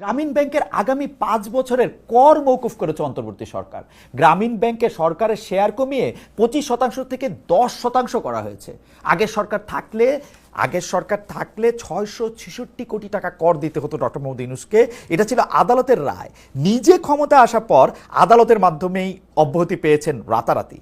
গ্রামীণ ব্যাংকের আগামী পাঁচ বছরের কর মৌকুফ করেছে অন্তর্বর্তী সরকার। গ্রামীণ ব্যাংকে সরকারের শেয়ার কমিয়ে পঁচিশ শতাংশ থেকে দশ শতাংশ করা হয়েছে। আগের সরকার থাকলে, আগের সরকার থাকলে ছয়শো ছেষট্টি কোটি টাকা কর দিতে হতো ডক্টর মোহাম্মদ ইউনুসকে। এটা ছিল আদালতের রায়। নিজে ক্ষমতা আসার পর আদালতের মাধ্যমেই অব্যাহতি পেয়েছেন রাতারাতি।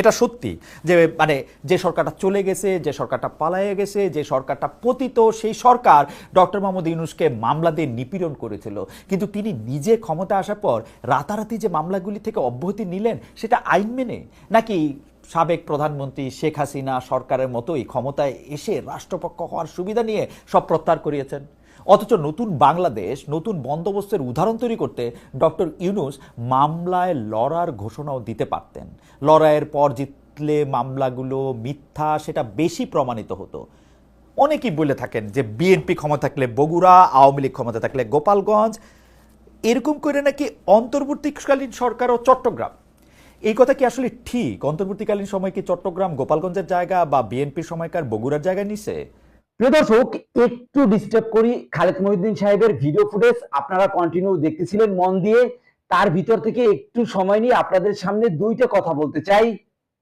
এটা সত্যি যে মানে যে সরকারটা চলে গেছে, যে সরকারটা পালায়ে গেছে, যে সরকারটা পতিত, সেই সরকার ডক্টর মোহাম্মদ ইউনুসকে মামলা দিয়ে নিপীড়ন করেছিল। কিন্তু তিনি নিজে ক্ষমতা আসার পর রাতারাতি যে মামলাগুলি থেকে অব্যাহতি নিলেন, সেটা আইন মেনে? নাকি সাবেক প্রধানমন্ত্রী শেখ হাসিনা সরকারের মতোই ক্ষমতায় এসে রাষ্ট্রপক্ষ হওয়ার সুবিধা নিয়ে সব প্রত্যাহার করিয়েছেন? অথচ নতুন বাংলাদেশ, নতুন বন্দোবস্তের উদাহরণ তৈরি করতে ডক্টর ইউনুস মামলায় লড়ার ঘোষণাও দিতে পারতেন। লড়াইয়ের পর জিতলে মামলাগুলো মিথ্যা, সেটা বেশি প্রমাণিত হতো। অনেকেই বলে থাকেন যে বিএনপি ক্ষমতা থাকলে বগুড়া, আওয়ামী লীগ ক্ষমতা থাকলে গোপালগঞ্জ। এরকম করে নাকি অন্তর্বর্তীকালীন সরকার ও চট্টগ্রাম? এই কথা কি আসলে ঠিক? অন্তর্বর্তীকালীন সময় কি চট্টগ্রাম গোপালগঞ্জের জায়গা বা বিএনপির সময়কার বগুড়ার জায়গা নিছে? প্রিয় দর্শক, একটু ডিস্টার্ব করি খালেদ মহিউদ্দিন সাহেবের ভিডিও ফুটেজ আপনারা কন্টিনিউ দেখতেছিলেন মন দিয়ে। তার ভিতর থেকে একটু সময় নিয়ে আপনাদের সামনে দুইটা কথা বলতে চাই।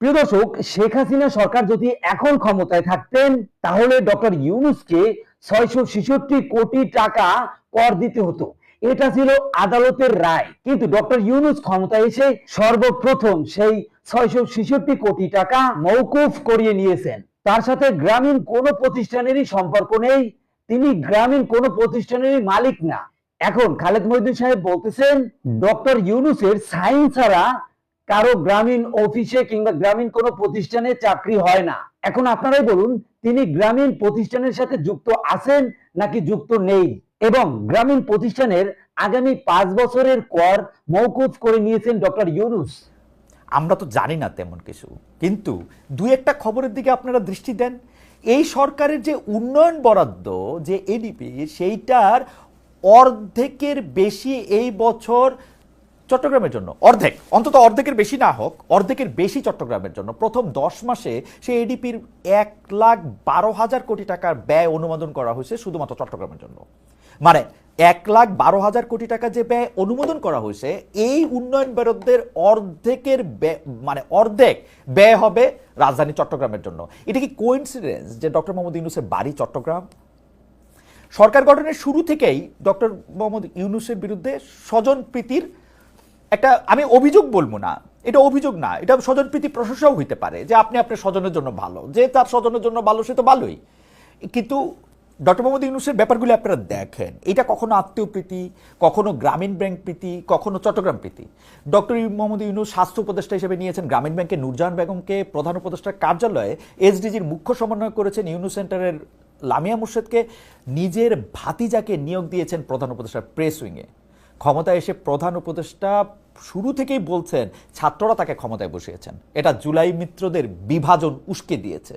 প্রিয় দর্শক, শেখ হাসিনা সরকার যদি এখন ক্ষমতায় থাকতেন, তাহলে ডক্টর ইউনুসকে ছয়শো ছেষট্টি কোটি টাকা কর দিতে হতো। এটা ছিল আদালতের রায়। কিন্তু ডক্টর ইউনুস ক্ষমতায় এসে সর্বপ্রথম সেই ছয়শো ছেষট্টি কোটি টাকা মৌকুফ করিয়ে নিয়েছেন। তার সাথে গ্রামীণ কোনো প্রতিষ্ঠানেরই সম্পর্ক নেই। তিনি গ্রামীণ কোনো প্রতিষ্ঠানেরই মালিক না। এখন খালেদ মহিউদ্দিন সাহেব বলতেছেন ডক্টর ইউনুসের সাইন ছাড়া কারও গ্রামীণ অফিসে কিংবা গ্রামীণ কোনো প্রতিষ্ঠানে চাকরি হয় না। এখন আপনারাই বলুন তিনি গ্রামীণ প্রতিষ্ঠানের সাথে যুক্ত আছেন নাকি যুক্ত নেই? এবং গ্রামীণ প্রতিষ্ঠানের আগামী পাঁচ বছরের কর মৌকুফ করে নিয়েছেন ডক্টর ইউনুস। আমরা তো জানি না তেমন কিছু। কিন্তু দু একটা খবরের দিকে আপনারা দৃষ্টি দেন। এই সরকারের যে উন্নয়ন বরাদ্দ যে এডিপি সেইটার অর্ধেকের বেশি এই বছর চট্টগ্রামের জন্য। অর্ধেক। অন্তত অর্ধেকের বেশি না হোক, অর্ধেকের বেশি চট্টগ্রামের জন্য। প্রথম দশ মাসে সে এডিপির এক লাখ বারো হাজার কোটি টাকার ব্যয় অনুমোদন করা হয়েছে শুধুমাত্র চট্টগ্রামের জন্য। মানে এক লাখ বারো হাজার কোটি টাকা যে ব্যয় অনুমোদন করা হয়েছে, এই উন্নয়ন বরাদ্দের অর্ধেকের মানে অর্ধেক ব্যয় হবে রাজধানী চট্টগ্রামের জন্য। এটা কি কোইন্সিডেন্স যে ডক্টর মোহাম্মদ ইউনুসের বাড়ি চট্টগ্রাম? সরকার গঠনের শুরু থেকেই ডক্টর মোহাম্মদ ইউনুসের বিরুদ্ধে স্বজন প্রীতির একটা, আমি অভিযোগ বলব না, এটা অভিযোগ না, এটা স্বজনপ্রীতি প্রশংসাও হইতে পারে যে আপনি আপনার স্বজনের জন্য ভালো, যে তার স্বজনের জন্য ভালো সে তো ভালোই। কিন্তু ডক্টর মোহাম্মদ ইউনুসের ব্যাপারগুলি আপনারা দেখেন, এটা কখনো আত্মীয় প্রীতি, কখনো গ্রামীণ ব্যাংক প্রীতি, কখনো চট্টগ্রাম প্রীতি। ডক্টর মোহাম্মদ ইউনুস স্বাস্থ্য উপদেষ্টা হিসেবে নিয়েছেন গ্রামীণ ব্যাংকের নূরজাহান বেগমকে, প্রধান উপদেষ্টার কার্যালয়ে এসডিজির মুখ্য সমন্বয় করেছেন ইউনুস সেন্টারের লামিয়া মুর্শেদকে, নিজের ভাতিজাকে নিয়োগ দিয়েছেন প্রধান উপদেষ্টার প্রেস উইংয়ে। ক্ষমতায় এসে প্রধান উপদেষ্টা শুরু থেকেই বলছেন ছাত্ররা তাকে ক্ষমতায় বসিয়েছেন। এটা জুলাই মিত্রদের বিভাজন উস্কে দিয়েছে।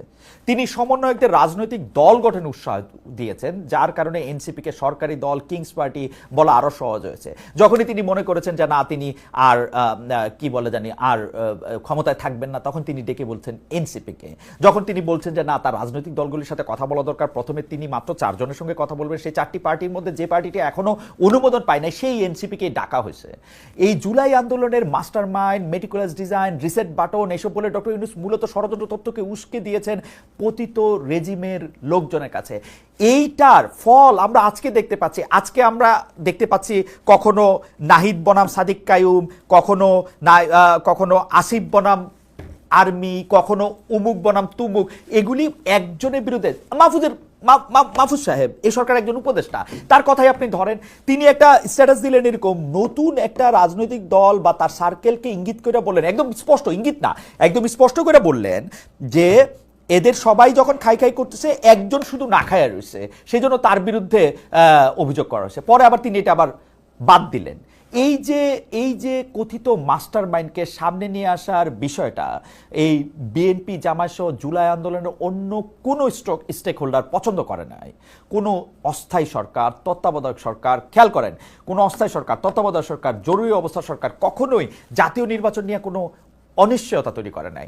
তিনি সমন্বয়কদের রাজনৈতিক দল গঠনে উৎসাহ দিয়েছেন, যার কারণে এনসিপিকে সরকারি দল, কিংস পার্টি বলা আরও সহজ হয়েছে। যখনই তিনি মনে করেছেন যে না, তিনি আর কি বলে জানি, আর ক্ষমতায় থাকবেন না, তখন তিনি ডেকে বলছেন এনসিপিকে। যখন তিনি বলছেন যে না, তার রাজনৈতিক দলগুলির সাথে কথা বলা দরকার, প্রথমে তিনি মাত্র চারজনের সঙ্গে কথা বলবেন। সেই চারটি পার্টির মধ্যে যে পার্টিটি এখনও অনুমোদন পায় না সেই এনসিপিকে ডাকা হয়েছে। এই জুলাই আন্দোলনের master mind meticulous design, reset button এসব বলে ডক্টর ইউনুস মূলত ষড়যন্ত্র তথ্যকে উস্কে দিয়েছেন পতিত রেজিমের লোকজনের কাছে। এইটার ফল আমরা আজকে দেখতে পাচ্ছি। আজকে আমরা দেখতে পাচ্ছি কখনো নাহিদ বনাম, সাদিক কায়ুম, কখনো না কখনো আসিফ বনাম আর্মি, কখনো উমুক বনাম তুমুক। এগুলি একজনের বিরুদ্ধে। মাহফুজের মাহফুজ সাহেব এই সরকার একজন উপদেষ্টা। তার কথাই আপনি ধরেন, তিনি একটা স্ট্যাটাস দিলেন এরকম নতুন একটা রাজনৈতিক দল বা তার সার্কেলকে ইঙ্গিত করে বললেন, একদম স্পষ্ট, ইঙ্গিত না, একদম স্পষ্ট করে বললেন যে এদের সবাই যখন খাই খাই করতেছে, একজন শুধু না খায়া রয়েছে। সেই জন্য তার বিরুদ্ধে অভিযোগ করা হয়েছে। পরে আবার তিনি এটা আবার বাদ দিলেন। এই যে এই যে কথিত মাস্টার মাইন্ডকে সামনে নিয়ে আসার বিষয়টা, এই বিএনপি জামায়াত জুলাই আন্দোলনের অন্য কোনো স্টক স্টেক হোল্ডার পছন্দ করে নাই। কোনো অস্থায়ী সরকার, তত্ত্বাবধায়ক সরকার, খেয়াল করেন, কোনো অস্থায়ী সরকার, তত্ত্বাবধায়ক সরকার, জরুরি অবস্থা সরকার কখনোই জাতীয় নির্বাচন নিয়ে কোনো অনিশ্চয়তা তৈরি করে নাই।